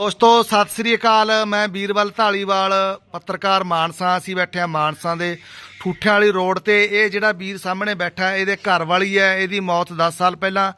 ਦੋਸਤੋ, ਸਤਿ ਸ੍ਰੀ ਅਕਾਲ। ਮੈਂ ਵੀਰਵਲ ਢਾਲੀਵਾਲ ਪੱਤਰਕਾਰ ਮਾਨਸਾ। ਅਸੀਂ ਬੈਠੇ ਆ ਮਾਨਸਾ ਦੇ ਠੂਠਿਆਂ ਵਾਲੀ ਰੋਡ ਤੇ। ਇਹ ਜਿਹੜਾ ਵੀਰ ਸਾਹਮਣੇ ਬੈਠਾ, ਇਹਦੇ ਘਰ ਵਾਲੀ ਹੈ। ਇਹਦੀ ਮੌਤ 10 ਸਾਲ ਪਹਿਲਾਂ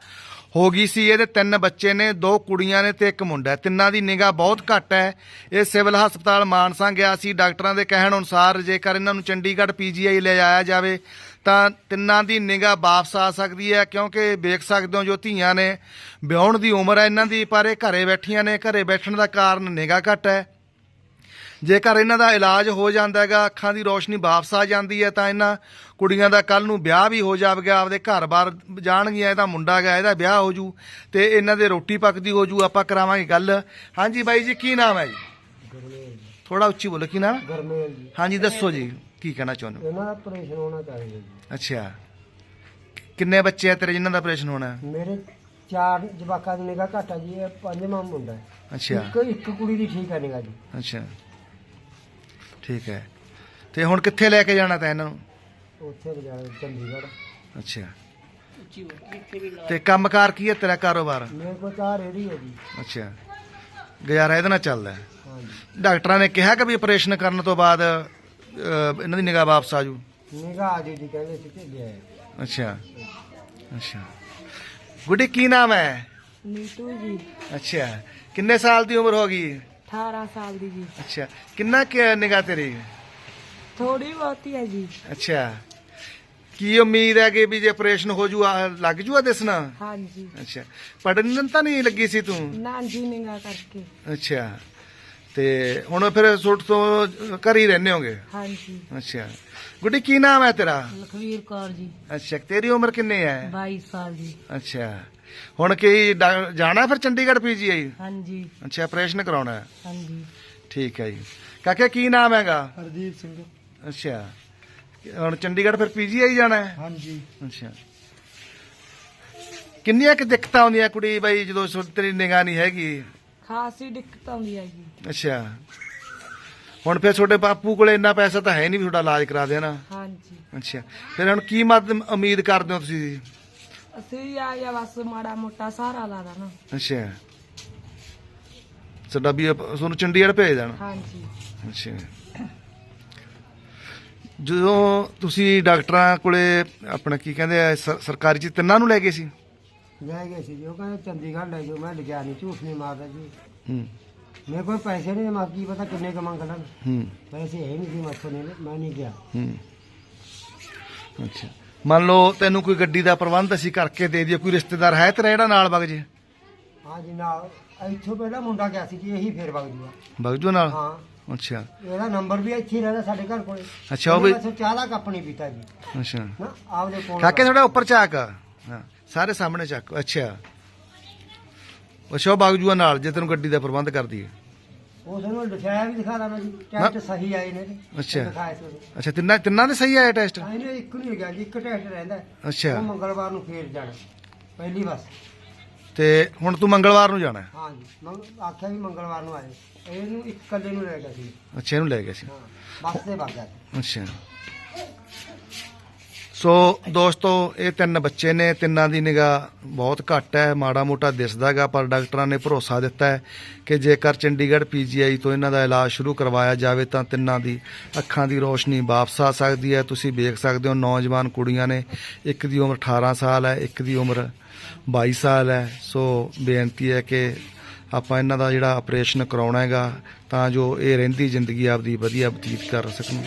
ਹੋ ਗਈ ਸੀ। ਇਹਦੇ ਤਿੰਨ ਬੱਚੇ ਨੇ, ਦੋ ਕੁੜੀਆਂ ਨੇ ਤੇ ਇੱਕ ਮੁੰਡਾ ਹੈ। ਤਿੰਨਾਂ ਦੀ ਨਿਗਾਹ ਬਹੁਤ ਘੱਟ ਹੈ। ਇਹ ਸਿਵਲ ਹਸਪਤਾਲ ਮਾਨਸਾ ਗਿਆ ਸੀ। ਡਾਕਟਰਾਂ ਦੇ ਕਹਿਣ ਅਨੁਸਾਰ ਜੇਕਰ ਇਹਨਾਂ ਨੂੰ ਚੰਡੀਗੜ੍ਹ ਪੀਜੀਆਈ ਲੈ ਜਾਇਆ ਜਾਵੇ, ਤਾਂ ਤਿੰਨਾਂ ਦੀ ਨਿਗਾਹ ਵਾਪਸ ਆ ਸਕਦੀ ਹੈ, ਕਿਉਂਕਿ ਵੇਖ ਸਕਦੇ ਹੋ ਜੋ ਧੀਆਂ ਨੇ, ਵਿਆਹੁਣ ਦੀ ਉਮਰ ਹੈ ਇਹਨਾਂ ਦੀ, ਪਰ ਇਹ ਘਰੇ ਬੈਠੀਆਂ ਨੇ। ਘਰੇ ਬੈਠਣ ਦਾ ਕਾਰਨ ਨਿਗਾਹ ਘੱਟ ਹੈ। ਜੇਕਰ ਇਹਨਾਂ ਦਾ ਇਲਾਜ ਹੋ ਜਾਂਦਾ ਹੈਗਾ ਅੱਖਾਂ ਦੀ ਰੋਸ਼ਨੀ ਵਾਪਸ ਆ ਜਾਂਦੀ ਹੈ ਤਾਂ ਇਹਨਾਂ ਕੁੜੀਆਂ ਦਾ ਕੱਲ ਨੂੰ ਵਿਆਹ ਵੀ ਹੋ ਜਾਵੇਗਾ ਆਪਦੇ ਘਰ-ਬਾਰ ਜਾਣਗੀਆਂ ਇਹਦਾ ਮੁੰਡਾ ਹੈਗਾ ਇਹਦਾ ਵਿਆਹ ਹੋ ਜੂ ਤੇ ਇਹਨਾਂ ਦੇ ਰੋਟੀ ਪੱਕਦੀ ਹੋ ਜੂ ਆਪਾਂ ਕਰਾਵਾਂਗੇ ਗੱਲ। ਹਾਂਜੀ ਬਾਈ ਜੀ ਕੀ ਨਾਮ ਹੈ ਜੀ? ਥੋੜਾ ਉੱਚੀ ਬੋਲੋ ਕੀ ਨਾਮ ਗਰਮੇਲ ਜੀ। ਹਾਂਜੀ ਦੱਸੋ ਜੀ ਕੀ ਕਹਿਣਾ ਚਾਹੁੰਦੇ ਹੋ? ਇਹਨਾਂ ਦਾ ਆਪਰੇਸ਼ਨ ਹੋਣਾ ਚਾਹੀਦਾ ਜੀ। ਅੱਛਾ। ਕਿੰਨੇ ਬੱਚੇ ਆ ਤੇਰੇ ਜਿਨ੍ਹਾਂ ਦਾ ਆਪਰੇਸ਼ਨ ਹੋਣਾ? ਹੈ? ਮੇਰੇ ਚਾਰ ਜਵਾਕਾਂ ਦੀ ਨਿਗਾਹ ਘੱਟ ਜੀ ਇਹ ਪੰਜਵਾਂ ਮੁੰਡਾ ਹੈ। ਅੱਛਾ। ਇੱਕ ਇੱਕ ਕੁੜੀ ਦੀ ਠੀਕ ਹੈ ਨਿਗਾਹ ਜੀ। ਅੱਛਾ। ਠੀਕ ਹੈ। ਤੇ ਹੁਣ ਕਿੱਥੇ ਲੈ ਕੇ ਜਾਣਾ ਤਾਂ ਇਹਨਾਂ ਨੂੰ ਉੱਥੇ ਲਿਜਾ ਚੰਡੀਗੜ੍ਹ। ਅੱਛਾ। ਤੇ ਕੰਮਕਾਰ ਕੀ ਹੈ ਤੇਰਾ ਕਾਰੋਬਾਰ? ਮੇਰੇ ਕੋਲ ਚਾਰ ਰੇੜੀ ਹੈ ਜੀ। ਅੱਛਾ। ਗੁਜ਼ਾਰਾ ਇਹਦੇ ਨਾਲ ਚੱਲਦਾ ਹੈ। ਹਾਂ ਜੀ ਡਾਕਟਰਾਂ ਨੇ ਕਿਹਾ ਕਿ ਵੀ ਆਪਰੇਸ਼ਨ ਕਰਨ ਤੋਂ ਬਾਅਦ ਅਹ, ਇਹਨਾਂ ਦੀ ਨਿਗਾਹ ਵਾਪਸ ਆ ਜੂ ਨਿਗਾਹ ਆ ਜੀ ਜੀ ਕਹਿੰਦੇ ਸੀ ਕਿ ਲਿਆ ਅੱਛਾ। ਅੱਛਾ। ਗੁੱਡੀ ਕੀ ਨਾਮ ਹੈ? ਨੀਤੂ ਜੀ। ਅੱਛਾ। ਕਿੰਨੇ ਸਾਲ ਦੀ ਉਮਰ ਹੋ ਗਈ? 18 ਸਾਲ ਦੀ ਜੀ। ਅੱਛਾ ਕਿੰਨਾ ਕਿ ਨਿਗਾਹ ਤੇਰੀ? ਥੋੜੀ ਬਹੁਤੀ ਹੈ ਜੀ। ਅੱਛਾ। ਕੀ ਉਮੀਦ ਹੈ ਕਿ ਵੀ ਜੇ ਆਪਰੇਸ਼ਨ ਹੋ ਜੂ ਆ- ਲੱਗ ਜੂਆ ਦਿਸਣਾ ਹਾਂਜੀ। ਅੱਛਾ। ਪੜਨ ਤਾਂ ਨਹੀਂ ਲੱਗੀ ਸੀ ਤੂੰ? ਨਾ ਜੀ ਨਿਗਾ ਕਰਕੇ। ਅੱਛਾ। ਤੇ ਹੁਣ ਫਿਰ ਸੁੱਟ ਤੋਂ ਘਰ ਹੀ ਰਹਿੰਦੇ ਹੋਗੇ? ਹਾਂਜੀ। ਅੱਛਾ। ਗੁੱਡੀ ਕੀ ਨਾਮ ਹੈ ਤੇਰਾ? ਲਖਵੀਰ ਕੌਰ ਜੀ। ਅੱਛਾ ਤੇਰੀ ਉਮਰ ਕਿੰਨੀ ਹੈ? 22 ਸਾਲ ਜੀ। ਅੱਛਾ। ਹੁਣ ਕੀ ਡਾ- ਜਾਣਾ ਫਿਰ ਚੰਡੀਗੜ੍ਹ ਪੀਜੀਆਈ ਹਾਂਜੀ। ਅੱਛਾ ਆਪਰੇਸ਼ਨ ਕਰਾਉਣਾ ਹੈ। ਹਾਂਜੀ। ਠੀਕ ਹੈ ਜੀ। ਕਾਕੇ ਕੀ ਨਾਮ ਹੈਗਾ? ਹਰਦੀਪ ਸਿੰਘ। ਅੱਛਾ। ਹੁਣ ਚੰਡੀਗੜ੍ਹ ਫਿਰ ਪੀਜੀਆਈ ਜਾਣਾ ਹੈ? ਹਾਂਜੀ। ਅੱਛਾ। ਕਿੰਨੀਆਂ ਕਿ ਦਿੱਕਤਾਂ ਆਉਂਦੀਆਂ ਕੁੜੀ ਬਾਈ ਜਦੋਂ ਸੁ- ਤੇਰੀ ਨਿਗਾਹ ਨਹੀਂ ਹੈਗੀ? ਖਾਸੀ ਦਿੱਕਤ ਆਉਂਦੀ ਹੈ ਜੀ ਅੱਛਾ। ਹੁਣ ਫਿਰ ਤੁਹਾਡੇ ਬਾਪੂ ਕੋਲੇ ਇੰਨਾ ਪੈਸਾ ਤਾਂ ਹੈ ਨਹੀਂ ਵੀ ਤੁਹਾਡਾ ਇਲਾਜ ਕਰਾ ਦੇਣਾ। ਹਾਂਜੀ। ਅੱਛਾ। ਫਿਰ ਹੁਣ ਕੀ ਮਦਦ ਉਮੀਦ ਕਰਦੇ ਹੋ ਤੁਸੀਂ? ਅਸੀਂ ਆ ਜਾਂ ਬਸ ਮਾੜਾ ਮੋਟਾ ਸਹਾਰਾ ਲਾ ਦੇਣਾ। ਅੱਛਾ। ਸਾਡਾ ਵੀ ਆਪ- ਤੁਹਾਨੂੰ ਚੰਡੀਗੜ੍ਹ ਭੇਜ ਦੇਣਾ। ਹਾਂਜੀ। ਅੱਛਾ। ਜਦੋਂ ਤੁਸੀਂ ਡਾਕਟਰਾਂ ਕੋਲੇ ਆਪਣਾ ਕੀ ਕਹਿੰਦੇ ਆ ਸ- ਸਰਕਾਰੀ ਚ ਤਿੰਨਾਂ ਨੂੰ ਲੈ ਗਏ ਸੀ? ਲੈ ਗਏ ਸੀ ਜੀ ਉਹ ਕਹਿੰਦੇ ਚੰਡੀਗੜ੍ਹ ਲੈ ਜਾਓ ਮੈਂ ਲਿਖਿਆ ਨਹੀਂ ਝੂਠ ਨਹੀਂ ਮਾਰਦਾ ਜੀ। ਹੂੰ। ਮੇਰੇ ਕੋਲ ਪੈਸੇ ਨਹੀਂ ਮੈਂ ਕੀ ਪਤਾ ਕਿੰਨੇ ਕ ਮੰਗ ਲੈਣ ਹੂੰ। ਪੈਸੇ ਹੈ ਨਹੀਂ ਸੀ ਮੈਥੋਂ ਨਹੀਂ ਮੈਂ ਨਹੀਂ ਗਿਆ। ਹੂੰ। ਅੱਛਾ। ਮੰਨ ਲਓ ਤੈਨੂੰ ਕੋਈ ਗੱਡੀ ਦਾ ਪ੍ਰਬੰਧ ਅਸੀਂ ਕਰਕੇ ਦੇ ਦਈਏ ਕੋਈ ਰਿਸ਼ਤੇਦਾਰ ਹੈ ਤੇਰਾ ਜਿਹੜਾ ਨਾਲ ਵਗ ਜੇ? ਹਾਂ ਜੀ ਨਾਲ। ਇੱਥੋਂ ਪਹਿਲਾਂ ਮੁੰਡਾ ਗਿਆ ਸੀ ਜੀ ਇਹੀ ਫੇਰ ਵਗ ਜੂਗਾ। ਵਗ ਜੋ ਨਾਲ? ਹਾਂ। ਅੱਛਾ। ਇਹਦਾ ਨੰਬਰ ਵੀ ਇੱਥੇ ਹੀ ਰਹਿੰਦਾ ਸਾਡੇ ਘਰ ਕੋਲੇ। ਅੱਛਾ, ਉਹ ਵੀ- ਇਹਨੇ ਬਸ ਚਾਹ ਦਾ ਕੱਪ ਨਹੀਂ ਪੀਤਾ ਜੀ। ਅੱਛਾ। ਨਾ ਆਪਦੇ ਕੋਲ ਕਾਕੇ ਥੋੜਾ ਉੱਪਰ ਚੱਕ ਹਾਂ ਸਾਰੇ ਸਾਹਮਣੇ ਚੱਕ ਅੱਛਾ। ਅੱਛਾ ਉਹ ਵਗ ਜੂਆ ਨਾਲ ਜੇ ਤੈਨੂੰ ਗੱਡੀ ਦਾ ਪ੍ਰਬੰਧ ਕਰ ਦਈਏ ਉਸ ਨੂੰ ਲਿਖਾਇਆ ਵੀ ਦਿਖਾ ਦਾਂ ਜੀ ਟੈਸਟ ਸਹੀ ਆਏ ਨੇ ਜੀ ਅੱਛਾ। ਦਿਖਾਇਆ ਸੀ ਉਹਨੇ ਅੱਛਾ ਤਿੰਨਾਂ ਤਿੰਨਾਂ ਦੇ ਸਹੀ ਆਇਆ ਟੈਸਟ? ਤਾਂ ਇਹਨੇ ਇੱਕ ਨਹੀਂ ਗਿਆ ਜੀ ਇੱਕ ਟੈਸਟ ਰਹਿੰਦਾ ਅੱਛਾ। ਉਹ ਮੰਗਲਵਾਰ ਨੂੰ ਫੇਰ ਜਾਣਾ ਪਹਿਲੀ ਬਸ। ਤੇ ਹੁਣ ਤੂੰ ਮੰਗਲਵਾਰ ਨੂੰ ਜਾਣਾ ਹੈ। ਹਾਂ ਜੀ ਮੰਗ ਆਖਿਆ ਵੀ ਮੰਗਲਵਾਰ ਨੂੰ ਆਏ। ਇਹਨੂੰ ਇੱਕ ਕੱਲੇ ਨੂੰ ਲੈ ਗਿਆ ਸੀ। ਅੱਛਾ ਇਹਨੂੰ ਲੈ ਗਿਆ ਸੀ। ਹਾਂ ਬੱਸ ਤੇ ਵਗ ਗਿਆ ਸੀ। ਅੱਛਾ। ਸੋ ਦੋਸਤੋ, ਇਹ ਤਿੰਨ ਬੱਚੇ ਨੇ, ਤਿੰਨਾਂ ਦੀ ਨਿਗਾਹ ਬਹੁਤ ਘੱਟ ਹੈ, ਮਾੜਾ ਮੋਟਾ ਦਿਸਦਾਗਾ ਪਰ ਡਾਕਟਰਾਂ ਨੇ ਭਰੋਸਾ ਦਿੱਤਾ ਹੈ ਕਿ ਜੇਕਰ ਚੰਡੀਗੜ੍ਹ ਪੀਜੀਆਈ ਤੋਂ ਇਹਨਾਂ ਦਾ ਇਲਾਜ ਸ਼ੁਰੂ ਕਰਵਾਇਆ ਜਾਵੇ, ਤਾਂ ਤਿੰਨਾਂ ਦੀ ਅੱਖਾਂ ਦੀ ਰੋਸ਼ਨੀ ਵਾਪਸ ਆ ਸਕਦੀ ਹੈ। ਤੁਸੀਂ ਵੇਖ ਸਕਦੇ ਹੋ, ਨੌਜਵਾਨ ਕੁੜੀਆਂ ਨੇ, ਇੱਕ ਦੀ ਉਮਰ 18 ਸਾਲ ਹੈ, ਇੱਕ ਦੀ ਉਮਰ 22 ਸਾਲ ਹੈ। ਸੋ ਬੇਨਤੀ ਹੈ ਕਿ ਆਪਾਂ ਇਹਨਾਂ ਦਾ ਜਿਹੜਾ ਆਪਰੇਸ਼ਨ ਕਰਾਉਣਾ ਹੈਗਾ, ਤਾਂ ਜੋ ਇਹ ਰਹਿੰਦੀ ਜ਼ਿੰਦਗੀ ਆਪਦੀ ਵਧੀਆ ਬਤੀਤ ਕਰ ਸਕਣ।